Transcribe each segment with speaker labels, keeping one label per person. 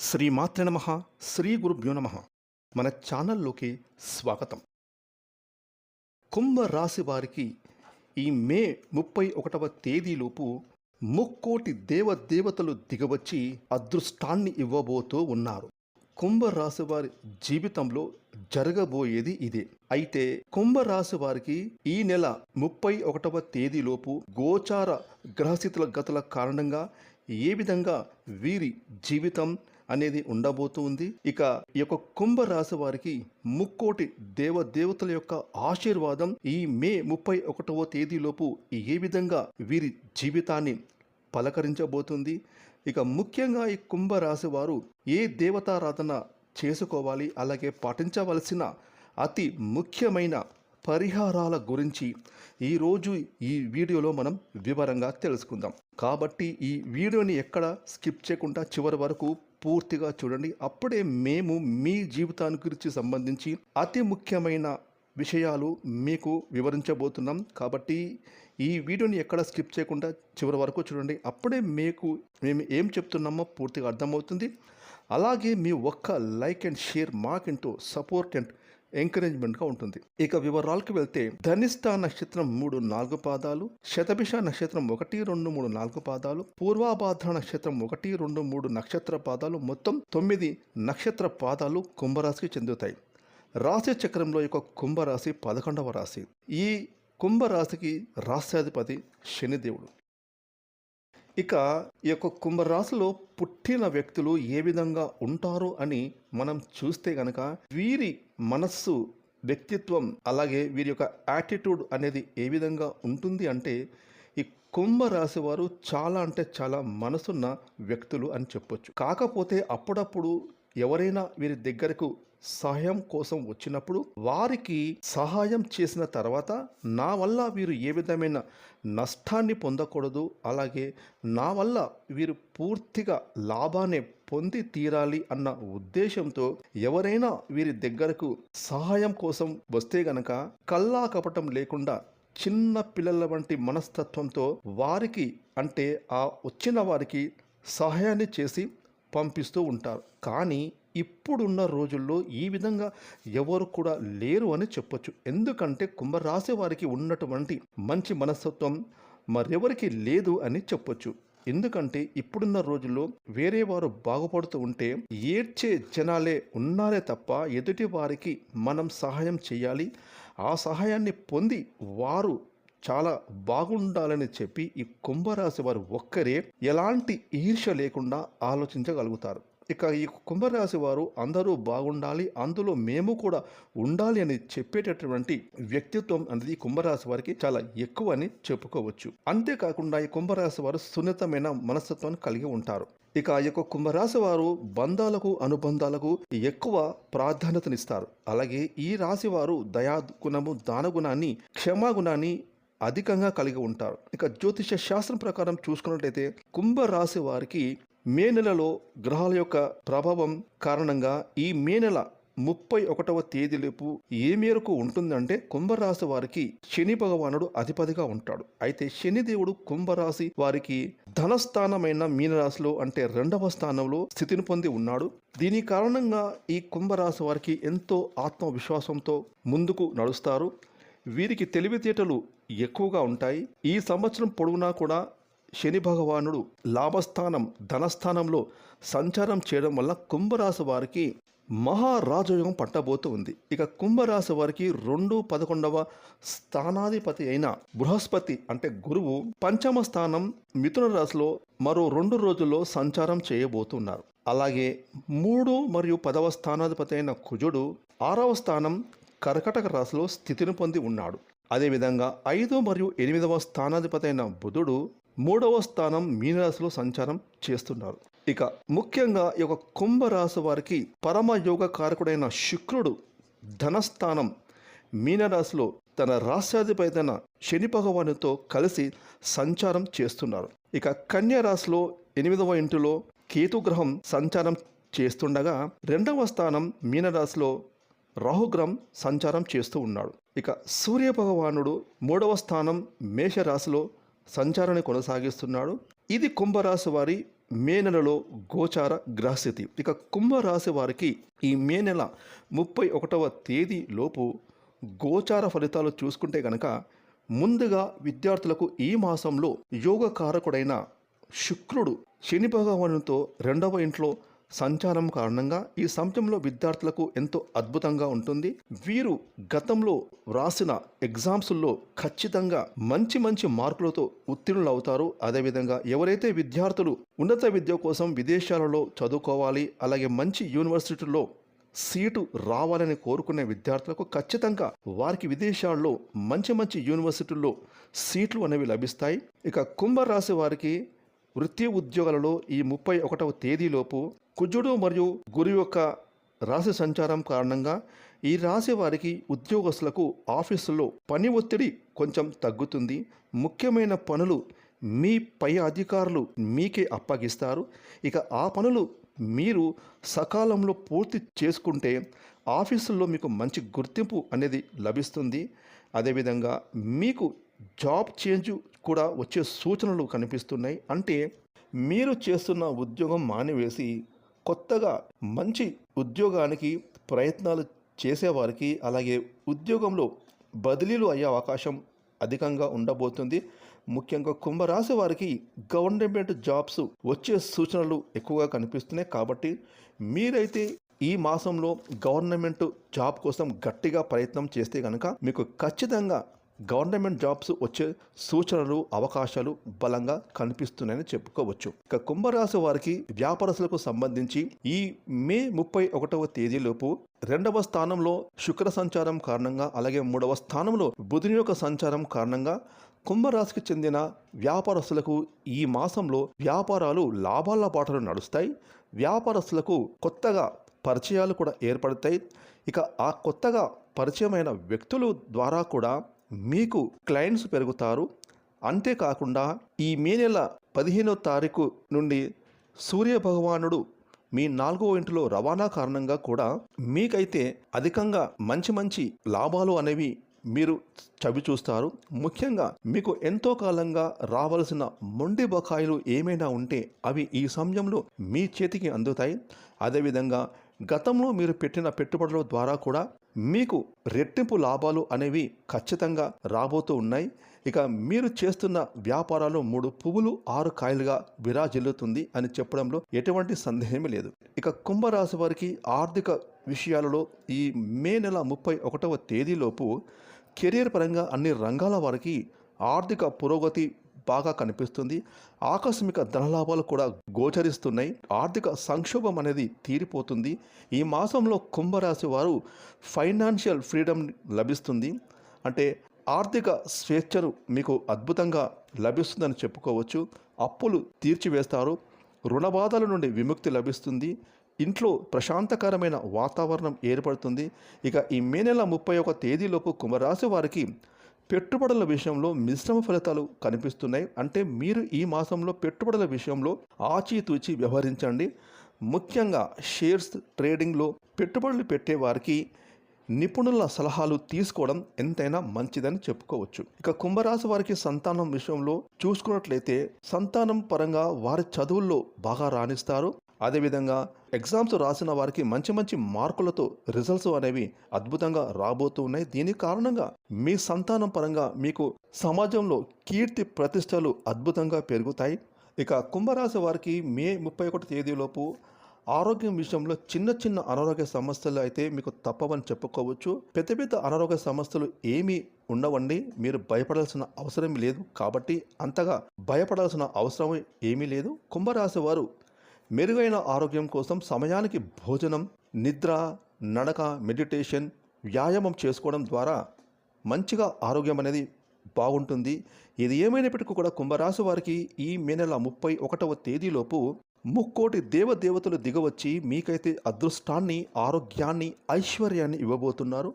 Speaker 1: శ్రీ మాతృ నమ శ్రీ గురుభ్యో నమ. మన ఛానల్లోకి స్వాగతం. కుంభ రాశి వారికి ఈ మే ముప్పై ఒకటవ తేదీలోపు ముక్కోటి దేవదేవతలు దిగవచ్చి అదృష్టాన్ని ఇవ్వబోతూ ఉన్నారు. కుంభరాశి వారి జీవితంలో జరగబోయేది ఇదే. అయితే కుంభరాశి వారికి ఈ నెల ముప్పై ఒకటవ తేదీలోపు గోచార గ్రహస్థితుల గతుల కారణంగా ఏ విధంగా వీరి జీవితం అనేది ఉండబోతుంది ఇక ఈ యొక్క కుంభరాశి వారికి ముక్కోటి దేవ దేవతల యొక్క ఆశీర్వాదం ఈ మే ముప్పై ఒకటవ తేదీలోపు ఏ విధంగా వీరి జీవితాన్ని పలకరించబోతుంది. ఇక ముఖ్యంగా ఈ కుంభరాశి వారు ఏ దేవతారాధన చేసుకోవాలి అలాగే పాటించవలసిన అతి ముఖ్యమైన పరిహారాల గురించి ఈరోజు ఈ వీడియోలో మనం వివరంగా తెలుసుకుందాం. కాబట్టి ఈ వీడియోని ఎక్కడ స్కిప్ చేయకుండా చివరి వరకు పూర్తిగా చూడండి. అప్పుడే మేము మీ జీవితాన్ని గురించి సంబంధించి అతి ముఖ్యమైన విషయాలు మీకు వివరించబోతున్నాం. కాబట్టి ఈ వీడియోని ఎక్కడ స్కిప్ చేయకుండా చివరి వరకు చూడండి. అప్పుడే మీకు మేము ఏం చెప్తున్నామో పూర్తిగా అర్థమవుతుంది. అలాగే మీ ఒక్క లైక్ అండ్ షేర్ మాకెంతో సపోర్ట్ అండ్ ఎంకరేజ్మెంట్గా ఉంటుంది. ఇక వివరాలకు వెళ్తే ధనిష్ట నక్షత్రం మూడు నాలుగు పాదాలు శతభిష నక్షత్రం ఒకటి రెండు మూడు నాలుగు పాదాలు పూర్వాభాద్ర నక్షత్రం ఒకటి రెండు మూడు నక్షత్ర పాదాలు మొత్తం తొమ్మిది నక్షత్ర పాదాలు కుంభరాశికి చెందుతాయి. రాశి చక్రంలో యొక్క కుంభరాశి పదకొండవ రాశి. ఈ కుంభరాశికి రాశ్యాధిపతి శనిదేవుడు ఇక ఈ యొక్క కుంభరాశిలో పుట్టిన వ్యక్తులు ఏ విధంగా ఉంటారు అని మనం చూస్తే గనక వీరి మనస్సు వ్యక్తిత్వం అలాగే వీరి యొక్క యాటిట్యూడ్ అనేది ఏ విధంగా ఉంటుంది అంటే ఈ కుంభరాశి వారు చాలా అంటే చాలా మనసున్న వ్యక్తులు అని చెప్పొచ్చు. కాకపోతే అప్పుడప్పుడు ఎవరైనా వీరి దగ్గరకు సహాయం కోసం వచ్చినప్పుడు వారికి సహాయం చేసిన తర్వాత నా వల్ల వీరు ఏ విధమైన నష్టాన్ని పొందకూడదు అలాగే నా వల్ల వీరు పూర్తిగా లాభాన్ని పొంది తీరాలి అన్న ఉద్దేశంతో ఎవరైనా వీరి దగ్గరకు సహాయం కోసం వస్తే గనక కల్లా కపటం లేకుండా చిన్న పిల్లల వంటి మనస్తత్వంతో వారికి అంటే ఆ వచ్చిన వారికి సహాయాన్ని చేసి పంపిస్తూ ఉంటారు. కానీ ఇప్పుడున్న రోజుల్లో ఈ విధంగా ఎవరు కూడా లేరు అని చెప్పొచ్చు. ఎందుకంటే కుంభరాశి వారికి ఉన్నటువంటి మంచి మనస్తత్వం మరెవరికి లేదు అని చెప్పొచ్చు. ఎందుకంటే ఇప్పుడున్న రోజుల్లో వేరే వారు బాగుపడుతూ ఉంటే ఏడ్చే జనాలే ఉన్నారే తప్ప ఎదుటి వారికి మనం సహాయం చేయాలి. ఆ సహాయాన్ని పొంది వారు చాలా బాగుండాలని చెప్పి ఈ కుంభరాశి వారు ఒక్కరే ఎలాంటి ఈర్ష్య లేకుండా ఆలోచించగలుగుతారు. ఇక ఈ కుంభరాశి వారు అందరూ బాగుండాలి అందులో మేము కూడా ఉండాలి అని చెప్పేటటువంటి వ్యక్తిత్వం అనేది ఈ కుంభరాశి వారికి చాలా ఎక్కువ అని చెప్పుకోవచ్చు. అంతేకాకుండా ఈ కుంభరాశి వారు సున్నితమైన మనస్తత్వాన్ని కలిగి ఉంటారు. ఇక ఈ యొక్క కుంభరాశి వారు బంధాలకు అనుబంధాలకు ఎక్కువ ప్రాధాన్యతనిస్తారు. అలాగే ఈ రాశి వారు దయాగుణము దానగుణాన్ని క్షమాగుణాన్ని అధికంగా కలిగి ఉంటారు. ఇక జ్యోతిష శాస్త్రం ప్రకారం చూసుకున్నట్లయితే కుంభరాశి వారికి మే నెలలో గ్రహాల యొక్క ప్రభావం కారణంగా ఈ మే నెల ముప్పై ఒకటవ తేదీలోపు ఏ మేరకు ఉంటుందంటే కుంభరాశి వారికి శని భగవానుడు అధిపతిగా ఉంటాడు. అయితే శనిదేవుడు కుంభరాశి వారికి ధనస్థానమైన మీనరాశిలో అంటే రెండవ స్థానంలో స్థితిని పొంది ఉన్నాడు. దీని కారణంగా ఈ కుంభరాశి వారికి ఎంతో ఆత్మవిశ్వాసంతో ముందుకు నడుస్తారు. వీరికి తెలివితేటలు ఎక్కువగా ఉంటాయి. ఈ సంవత్సరం పొడవునా కూడా శని భగవానుడు లాభస్థానం ధనస్థానంలో సంచారం చేయడం వల్ల కుంభరాశి వారికి మహారాజయోగం పట్టబోతూ ఉంది. ఇక కుంభరాశి వారికి రెండు పదకొండవ స్థానాధిపతి అయిన బృహస్పతి అంటే గురువు పంచమ స్థానం మిథున రాశిలో మరో రెండు రోజుల్లో సంచారం చేయబోతున్నారు. అలాగే మూడు మరియు పదవ స్థానాధిపతి అయిన కుజుడు ఆరవ స్థానం కర్కటక రాశిలో స్థితిని పొంది ఉన్నాడు. అదేవిధంగా ఐదో మరియు ఎనిమిదవ స్థానాధిపతి అయిన బుధుడు మూడవ స్థానం మీనరాశిలో సంచారం చేస్తున్నారు. ఇక ముఖ్యంగా ఈ యొక్క కుంభరాశి వారికి పరమయోగ కారకుడైన శుక్రుడు ధనస్థానం మీనరాశిలో తన రాష్ట్రాధిపతి శని భగవానుతో కలిసి సంచారం చేస్తున్నారు. ఇక కన్యా రాశిలో ఎనిమిదవ ఇంటిలో కేతుగ్రహం సంచారం చేస్తుండగా రెండవ స్థానం మీనరాశిలో రాహుగ్రహం సంచారం చేస్తూ ఉన్నాడు. ఇక సూర్య భగవానుడు మూడవ స్థానం మేషరాశిలో సంచారాన్ని కొనసాగిస్తున్నాడు. ఇది కుంభరాశి వారి మే నెలలో గోచార గ్రహస్థితి. ఇక కుంభరాశి వారికి ఈ మే నెల ముప్పై ఒకటవ తేదీ లోపు గోచార ఫలితాలు చూసుకుంటే కనుక ముందుగా విద్యార్థులకు ఈ మాసంలో యోగకారకుడైన శుక్రుడు శని భగవానుతో రెండవ ఇంట్లో సంచారం కారణంగా ఈ సమయంలో విద్యార్థులకు ఎంతో అద్భుతంగా ఉంటుంది. వీరు గతంలో వ్రాసిన ఎగ్జామ్స్లో ఖచ్చితంగా మంచి మంచి మార్కులతో ఉత్తీర్ణులు అవుతారు అదేవిధంగా ఎవరైతే విద్యార్థులు ఉన్నత విద్య కోసం విదేశాలలో చదువుకోవాలి అలాగే మంచి యూనివర్సిటీలో సీటు రావాలని కోరుకునే విద్యార్థులకు ఖచ్చితంగా వారికి విదేశాల్లో మంచి మంచి యూనివర్సిటీల్లో సీట్లు అనేవి లభిస్తాయి. ఇక కుంభరాశి వారికి వృత్తి ఉద్యోగాలలో ఈ ముప్పై ఒకటవ తేదీలోపు కుజుడు మరియు గురు యొక్క రాశి సంచారం కారణంగా ఈ రాశి వారికి ఉద్యోగస్తులకు ఆఫీసులో పని ఒత్తిడి కొంచెం తగ్గుతుంది. ముఖ్యమైన పనులు మీ పై అధికారులు మీకే అప్పగిస్తారు. ఇక ఆ పనులు మీరు సకాలంలో పూర్తి చేసుకుంటే ఆఫీసుల్లో మీకు మంచి గుర్తింపు అనేది లభిస్తుంది. అదేవిధంగా మీకు జాబ్ చేంజ్ కూడా వచ్చే సూచనలు కనిపిస్తున్నాయి. అంటే మీరు చేస్తున్న ఉద్యోగం మానివేసి కొత్తగా మంచి ఉద్యోగానికి ప్రయత్నాలు చేసేవారికి అలాగే ఉద్యోగంలో బదిలీలు అయ్యే అవకాశం అధికంగా ఉండబోతుంది. ముఖ్యంగా కుంభరాశి వారికి గవర్నమెంట్ జాబ్స్ వచ్చే సూచనలు ఎక్కువగా కనిపిస్తున్నాయి. కాబట్టి మీరైతే ఈ మాసంలో గవర్నమెంట్ జాబ్ కోసం గట్టిగా ప్రయత్నం చేస్తే కనుక మీకు ఖచ్చితంగా గవర్నమెంట్ జాబ్స్ వచ్చే సూచనలు అవకాశాలు బలంగా కనిపిస్తున్నాయని చెప్పుకోవచ్చు. ఇక కుంభరాశి వారికి వ్యాపారస్తులకు సంబంధించి ఈ మే ముప్పై ఒకటవ తేదీలోపు రెండవ స్థానంలో శుక్ర సంచారం కారణంగా అలాగే మూడవ స్థానంలో బుధుని యొక్క సంచారం కారణంగా కుంభరాశికి చెందిన వ్యాపారస్తులకు ఈ మాసంలో వ్యాపారాలు లాభాల బాటలు నడుస్తాయి. వ్యాపారస్తులకు కొత్తగా పరిచయాలు కూడా ఏర్పడతాయి. ఇక ఆ కొత్తగా పరిచయమైన వ్యక్తుల ద్వారా కూడా మీకు క్లయింట్స్ పెరుగుతారు. అంతేకాకుండా ఈ మే నెల పదిహేనో తారీఖు నుండి సూర్య భగవానుడు మీ నాలుగో ఇంటిలో రవాణా కారణంగా కూడా మీకైతే అధికంగా మంచి మంచి లాభాలు అనేవి మీరు చవి చూస్తారు. ముఖ్యంగా మీకు ఎంతో కాలంగా రావాల్సిన మొండి బకాయిలు ఏమైనా ఉంటే అవి ఈ సమయంలో మీ చేతికి అందుతాయి. అదేవిధంగా గతంలో మీరు పెట్టిన పెట్టుబడుల ద్వారా కూడా మీకు రెట్టింపు లాభాలు అనేవి ఖచ్చితంగా రాబోతూ ఉన్నాయి. ఇక మీరు చేస్తున్న వ్యాపారాలు మూడు పువ్వులు ఆరు కాయలుగా విరాజిల్లుతుంది అని చెప్పడంలో ఎటువంటి సందేహమే లేదు. ఇక కుంభరాశి వారికి ఆర్థిక విషయాలలో ఈ మే నెల ముప్పై ఒకటవ తేదీలోపు కెరీర్ పరంగా అన్ని రంగాల వారికి ఆర్థిక పురోగతి బాగా కనిపిస్తుంది. ఆకస్మిక ధనలాభాలు కూడా గోచరిస్తున్నాయి. ఆర్థిక సంక్షోభం అనేది తీరిపోతుంది. ఈ మాసంలో కుంభరాశి వారు ఫైనాన్షియల్ ఫ్రీడమ్ లభిస్తుంది. అంటే ఆర్థిక స్వేచ్ఛను మీకు అద్భుతంగా లభిస్తుందని చెప్పుకోవచ్చు. అప్పులు తీర్చివేస్తారు. రుణబాధల నుండి విముక్తి లభిస్తుంది. ఇంట్లో ప్రశాంతకరమైన వాతావరణం ఏర్పడుతుంది. ఇక ఈ మే నెల ముప్పై ఒక తేదీలోపు కుంభరాశి వారికి పెట్టుబడుల విషయంలో మిశ్రమ ఫలితాలు కనిపిస్తున్నాయి. అంటే మీరు ఈ మాసంలో పెట్టుబడుల విషయంలో ఆచితూచి వ్యవహరించండి. ముఖ్యంగా షేర్స్ ట్రేడింగ్లో పెట్టుబడులు పెట్టే వారికి నిపుణుల సలహాలు తీసుకోవడం ఎంతైనా మంచిదని చెప్పుకోవచ్చు. ఇక కుంభరాశి వారికి సంతానం విషయంలో చూసుకున్నట్లయితే సంతానం పరంగా వారి చదువుల్లో బాగా రాణిస్తారు. అదేవిధంగా ఎగ్జామ్స్ రాసిన వారికి మంచి మంచి మార్కులతో రిజల్ట్స్ అనేవి అద్భుతంగా రాబోతూ ఉన్నాయి. దీని కారణంగా మీ సంతానం పరంగా మీకు సమాజంలో కీర్తి ప్రతిష్టలు అద్భుతంగా పెరుగుతాయి. ఇక కుంభరాశి వారికి మే ముప్పై ఒకటి తేదీలోపు ఆరోగ్యం విషయంలో చిన్న చిన్న అనారోగ్య సమస్యలు అయితే మీకు తప్పవని చెప్పుకోవచ్చు. పెద్ద పెద్ద అనారోగ్య సమస్యలు ఏమీ ఉండవండి. మీరు భయపడాల్సిన అవసరం లేదు. కాబట్టి అంతగా భయపడాల్సిన అవసరం ఏమీ లేదు. కుంభరాశి వారు మెరుగైన ఆరోగ్యం కోసం సమయానికి భోజనం నిద్ర నడక మెడిటేషన్ వ్యాయామం చేసుకోవడం ద్వారా మంచిగా ఆరోగ్యం అనేది బాగుంటుంది. ఇది ఏమైనప్పటికీ కూడా కుంభరాశి వారికి ఈ మే నెల ముప్పై ఒకటవ తేదీలోపు ముక్కోటి దేవదేవతలు దిగవచ్చి మీకైతే అదృష్టాన్ని ఆరోగ్యాన్ని ఐశ్వర్యాన్ని ఇవ్వబోతున్నారు.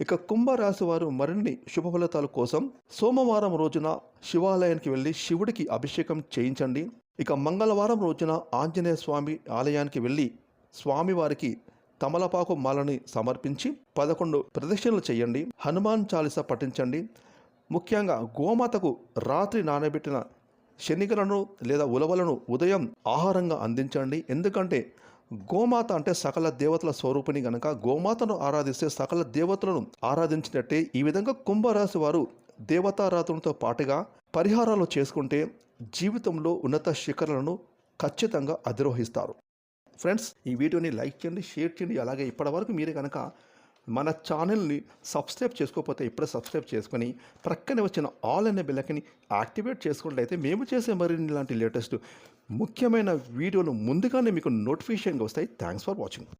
Speaker 1: ఇక కుంభరాశి వారు మరిన్ని శుభ ఫలితాల కోసం సోమవారం రోజున శివాలయానికి వెళ్ళి శివుడికి అభిషేకం చేయించండి. ఇక మంగళవారం రోజున ఆంజనేయ స్వామి ఆలయానికి వెళ్ళి స్వామివారికి తమలపాకు మాలని సమర్పించి పదకొండు ప్రదక్షిణలు చేయండి. హనుమాన్ చాలీస పఠించండి. ముఖ్యంగా గోమాతకు రాత్రి నానబెట్టిన శనిగలను లేదా ఉలవలను ఉదయం ఆహారంగా అందించండి. ఎందుకంటే గోమాత అంటే సకల దేవతల స్వరూపిణి గనక గోమాతను ఆరాధిస్తే సకల దేవతలను ఆరాధించినట్టే ఈ విధంగా కుంభరాశి వారు దేవతారాధనతో పాటుగా పరిహారాలు చేసుకుంటే జీవితంలో ఉన్నత శిఖరాలను ఖచ్చితంగా అధిరోహిస్తారు. ఫ్రెండ్స్ ఈ వీడియోని లైక్ చేయండి షేర్ చేయండి. అలాగే ఇప్పటివరకు మీరే కనుక మన ఛానల్ని సబ్స్క్రైబ్ చేసుకోకపోతే ఇప్పుడే సబ్స్క్రైబ్ చేసుకొని ప్రక్కనే వచ్చిన ఆల్ అనే బిల్లకని యాక్టివేట్ చేసుకున్నట్లయితే మేము చేసే మరిన్ని ఇలాంటి లేటెస్ట్ ముఖ్యమైన వీడియోలు ముందుగానే మీకు నోటిఫికేషన్గా వస్తాయి. Thanks for watching.